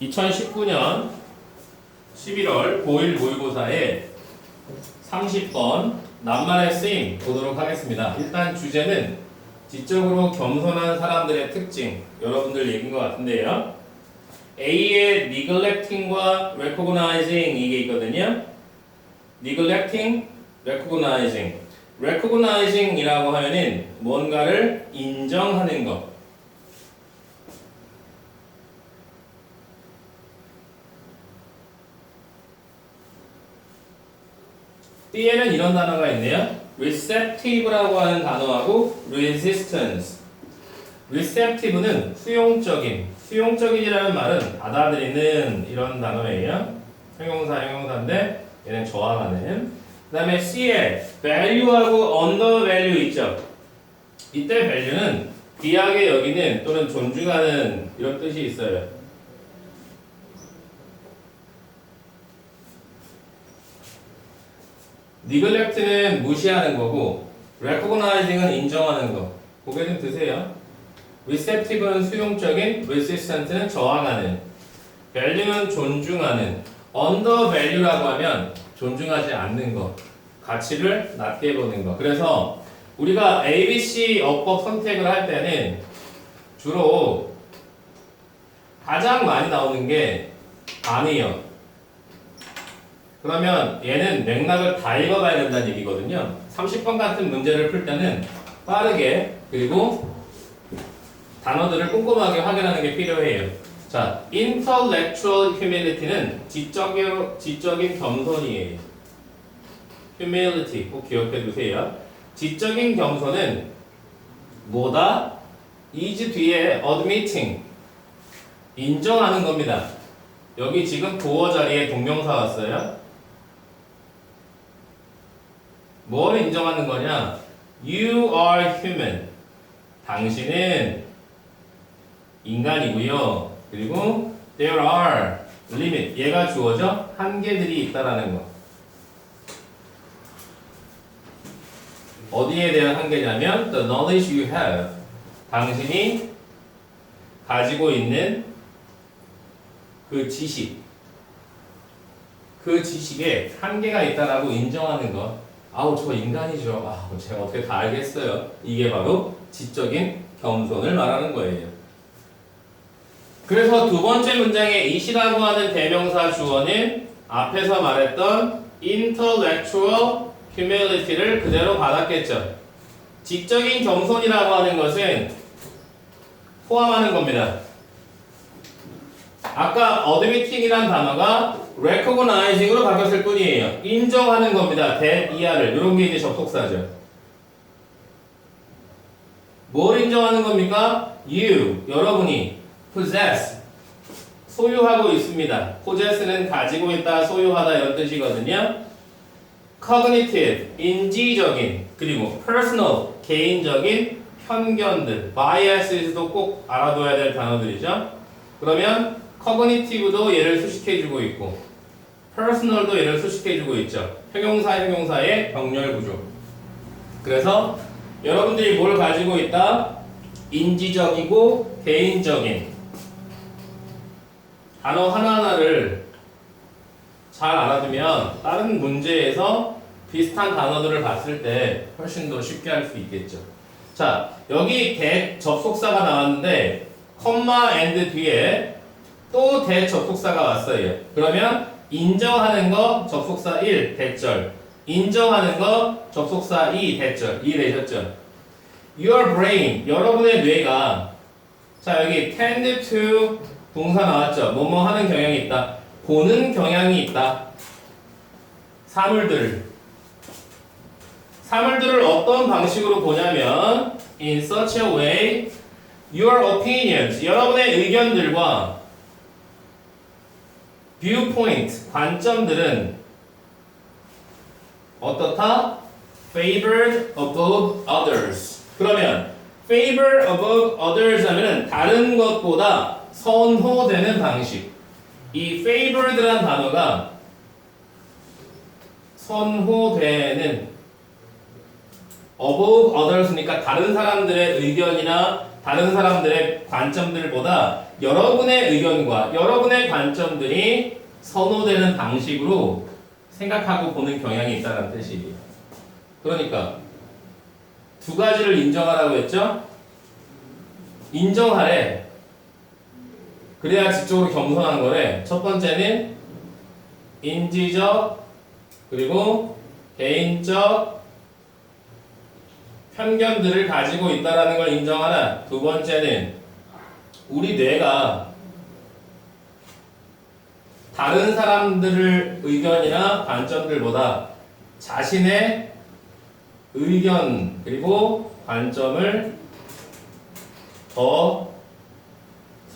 2019년 11월 고1 모의고사에 30번 낱말의 쓰임 보도록 하겠습니다. 일단 주제는 지적으로 겸손한 사람들의 특징 여러분들 얘기인 것 같은데요. A의 neglecting과 recognizing 이게 있거든요. neglecting, recognizing. recognizing이라고 하면은 뭔가를 인정하는 것. B에는 이런 단어가 있네요. receptive라고 하는 단어하고 resistance. receptive는 수용적인, 수용적인이라는 말은 받아들이는 이런 단어예요. 형용사, 형용사인데 얘는 저항하는. 그 다음에 C에 value하고 undervalue 있죠. 이때 value는 귀하게 여기는 또는 존중하는 이런 뜻이 있어요. Neglect는 무시하는 거고 recognizing은 인정하는 거. 고개 좀 드세요. receptive는 수용적인, resistant는 저항하는, value는 존중하는, undervalue라고 하면 존중하지 않는 거, 가치를 낮게 보는 거. 그래서 우리가 ABC 어법 선택을 할 때는 주로 가장 많이 나오는 게 아니요. 그러면 얘는 맥락을 다 읽어봐야 된다는 얘기거든요. 30번 같은 문제를 풀 때는 빠르게 그리고 단어들을 꼼꼼하게 확인하는 게 필요해요. 자, intellectual humility는 지적인, 지적인 겸손이에요. humility 꼭 기억해 두세요. 지적인 겸손은 뭐다? is 뒤에 admitting 인정하는 겁니다. 여기 지금 보어 자리에 동명사 왔어요. 뭘 인정하는 거냐? You are human. 당신은 인간이고요. 그리고 there are limit. 얘가 주어져 한계들이 있다라는 거. 어디에 대한 한계냐면 the knowledge you have. 당신이 가지고 있는 그 지식. 그 지식에 한계가 있다라고 인정하는 것. 아우 저 인간이죠. 아 제가 어떻게 다 알겠어요. 이게 바로 지적인 겸손을 말하는 거예요. 그래서 두 번째 문장에 이시라고 하는 대명사 주어는 앞에서 말했던 intellectual humility를 그대로 받았겠죠. 지적인 겸손이라고 하는 것은 포함하는 겁니다. 아까 admitting이란 단어가 recognizing으로 바뀌었을 뿐이에요. 인정하는 겁니다. 대 이하를 이런 게 이제 접속사죠. 뭘 인정하는 겁니까? You 여러분이 possess 소유하고 있습니다. possess는 가지고 있다, 소유하다 이런 뜻이거든요. cognitive 인지적인 그리고 personal 개인적인 편견들 biases도 꼭 알아둬야 될 단어들이죠. 그러면 cognitive도 얘를 수식해주고 있고 personal도 얘를 수식해주고 있죠. 형용사 형용사의 병렬 구조. 그래서 여러분들이 뭘 가지고 있다? 인지적이고 개인적인 단어 하나하나를 잘 알아두면 다른 문제에서 비슷한 단어들을 봤을 때 훨씬 더 쉽게 할 수 있겠죠. 자, 여기 대 접속사가 나왔는데 컴마 앤드 뒤에 또 대 접속사가 왔어요. 그러면 인정하는 거 접속사 1 대절, 인정하는 거 접속사 2 대절. 이해되셨죠? Your brain, 여러분의 뇌가 자 여기 tend to 동사 나왔죠. 뭐뭐 하는 경향이 있다. 보는 경향이 있다. 사물들. 사물들을 어떤 방식으로 보냐면 in such a way your opinions 여러분의 의견들과 viewpoint 관점들은 어떻다? favored above others. 그러면 favor above others 하면은 다른 것보다 선호되는 방식. 이 favored란 단어가 선호되는 above others니까 다른 사람들의 의견이나 다른 사람들의 관점들보다 여러분의 의견과 여러분의 관점들이 선호되는 방식으로 생각하고 보는 경향이 있다는 뜻이에요. 그러니까 두 가지를 인정하라고 했죠? 인정하래. 그래야 지적으로 겸손한 거래. 첫 번째는 인지적 그리고 개인적 편견들을 가지고 있다라는 걸 인정하라. 두 번째는 우리 뇌가 다른 사람들의 의견이나 관점들보다 자신의 의견 그리고 관점을 더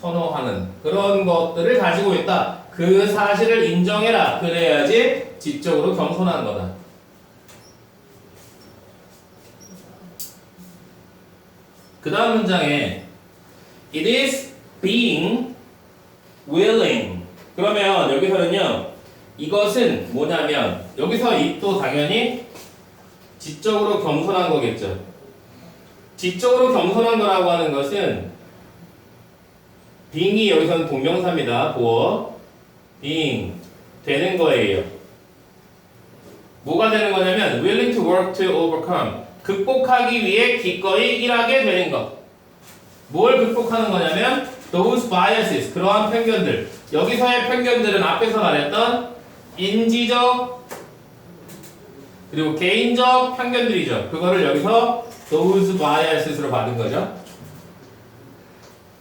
선호하는 그런 것들을 가지고 있다. 그 사실을 인정해라. 그래야지 지적으로 겸손한 거다. 그 다음 문장에 It is being willing. 그러면 여기서는요, 이것은 뭐냐면, 여기서 it도 당연히 지적으로 겸손한 거겠죠. 지적으로 겸손한 거라고 하는 것은 being이 여기서는 동명사입니다. 보어. being. 되는 거예요. 뭐가 되는 거냐면 willing to work to overcome. 극복하기 위해 기꺼이 일하게 되는 것. 뭘 극복하는 거냐면 those biases. 그러한 편견들. 여기서의 편견들은 앞에서 말했던 인지적 그리고 개인적 편견들이죠. 그거를 여기서 those biases로 받은 거죠.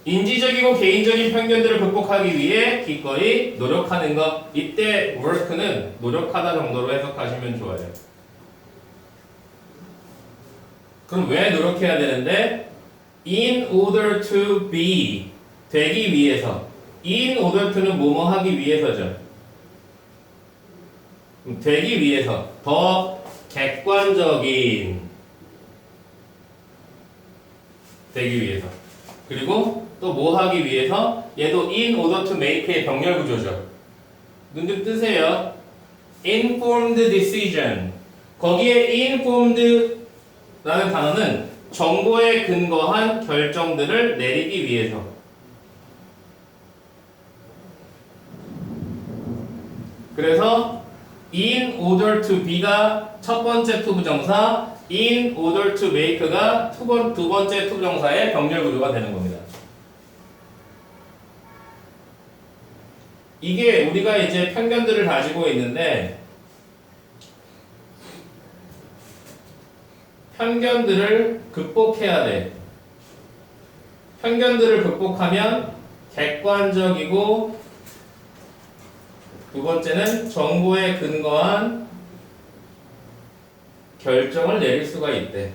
인지적이고 개인적인 편견들을 극복하기 위해 기꺼이 노력하는 것. 이때 work는 노력하다 정도로 해석하시면 좋아요. 그럼 왜 노력해야 되는데? In order to be 되기 위해서. In order to는 뭐뭐 하기 위해서죠. 되기 위해서 더 객관적인 되기 위해서. 그리고 또 뭐 하기 위해서 얘도 in order to make의 병렬 구조죠. 눈 좀 뜨세요. informed decision. 거기에 informed 라는 단어는 정보에 근거한 결정들을 내리기 위해서. 그래서 in order to be가 첫 번째 투부정사, in order to make가 두, 번, 두 번째 투부정사의 병렬 구조가 되는 겁니다. 이게 우리가 이제 편견들을 가지고 있는데 편견들을 극복해야 돼. 편견들을 극복하면 객관적이고 두 번째는 정보에 근거한 결정을 내릴 수가 있대.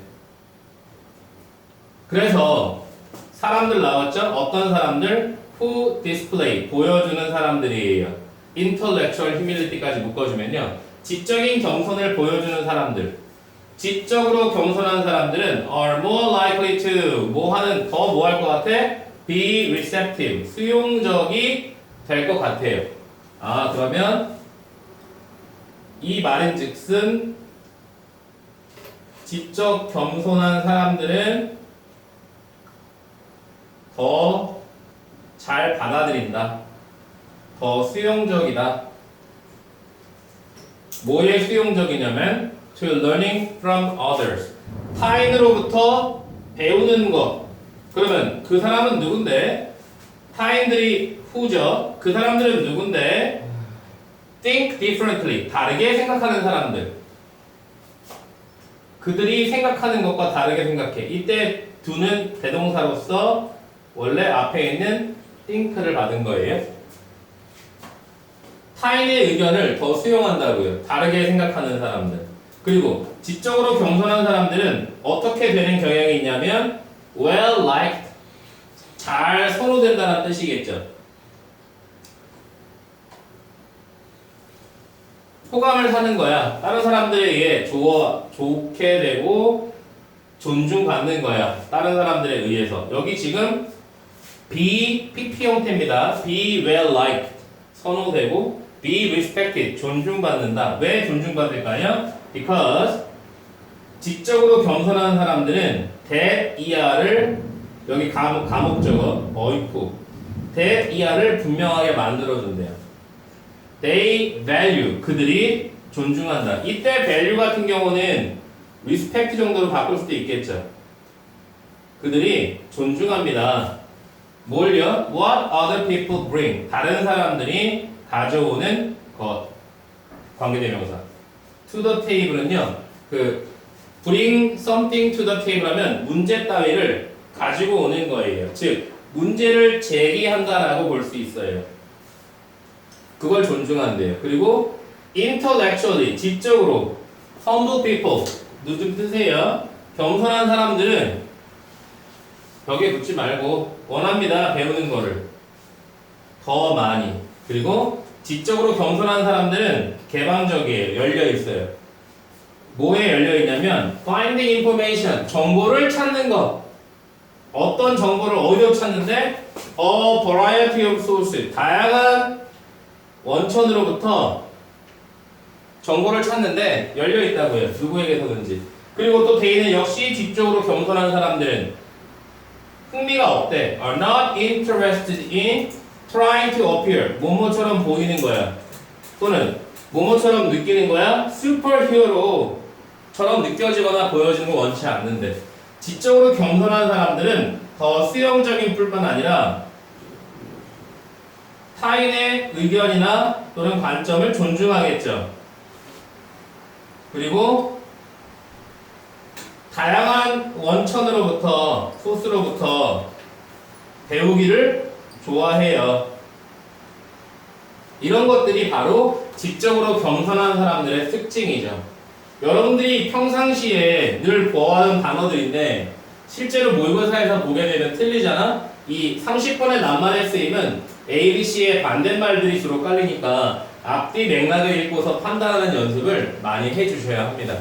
그래서 사람들 나왔죠? 어떤 사람들? who display 보여주는 사람들이에요. intellectual humility까지 묶어주면요. 지적인 겸손을 보여주는 사람들. 지적으로 겸손한 사람들은 are more likely to 뭐 하는 더 뭐 할 것 같아? be receptive 수용적이 될 것 같아요. 아 그러면 이 말인즉슨 지적 겸손한 사람들은 더 잘 받아들인다. 더 수용적이다. 뭐에 수용적이냐면 to learning from others. 타인으로부터 배우는 것. 그러면 그 사람은 누군데? 타인들이 후죠. 그 사람들은 누군데? think differently. 다르게 생각하는 사람들. 그들이 생각하는 것과 다르게 생각해. 이때 do는 대동사로서 원래 앞에 있는 think를 받은 거예요. 타인의 의견을 더 수용한다고요. 다르게 생각하는 사람들. 그리고 지적으로 겸손한 사람들은 어떻게 되는 경향이 있냐면 well liked 잘 선호된다는 뜻이겠죠. 호감을 사는 거야. 다른 사람들에 의해 좋아 좋게 되고 존중받는 거야. 다른 사람들에 의해서. 여기 지금 be PP 형태입니다. be well liked 선호되고 be respected 존중받는다. 왜 존중받을까요? Because 지적으로 겸손한 사람들은 that 이하를 여기 감, 감옥적어 어이쿠 대 이하를 분명하게 만들어준대요. They value 그들이 존중한다. 이때 value 같은 경우는 respect 정도로 바꿀 수도 있겠죠. 그들이 존중합니다. 뭘요? What other people bring 다른 사람들이 가져오는 것 관계대명사. To the table은요. 그 bring something to the table 하면 문제 따위를 가지고 오는 거예요. 즉 문제를 제기한다라고 볼 수 있어요. 그걸 존중한대요. 그리고 intellectually 지적으로 humble people 누좀 뜨세요. 겸손한 사람들은 벽에 붙지 말고 원합니다. 배우는 거를 더 많이 그리고 지적으로 겸손한 사람들은 개방적이에요. 열려 있어요. 뭐에 열려 있냐면 finding information 정보를 찾는 것 어떤 정보를 어디서 찾는데 a variety of sources 다양한 원천으로부터 정보를 찾는데 열려 있다고요. 누구에게서든지. 그리고 또 대인은 역시 지적으로 겸손한 사람들은 흥미가 없대. are not interested in trying to appear. 모모처럼 보이는 거야. 또는 모모처럼 느끼는 거야. 슈퍼히어로처럼 느껴지거나 보여지는 걸 원치 않는데. 지적으로 겸손한 사람들은 더 수용적인 뿐만 아니라 타인의 의견이나 또는 관점을 존중하겠죠. 그리고 다양한 원천으로부터 소스로부터 배우기를 좋아해요. 이런 것들이 바로 지적으로 겸손한 사람들의 특징이죠. 여러분들이 평상시에 늘 보아하는 단어들인데 실제로 모의고사에서 보게 되면 틀리잖아? 이 30번의 낱말의 쓰임은 A, B, C의 반대말들이 주로 깔리니까 앞뒤 맥락을 읽고서 판단하는 연습을 많이 해주셔야 합니다.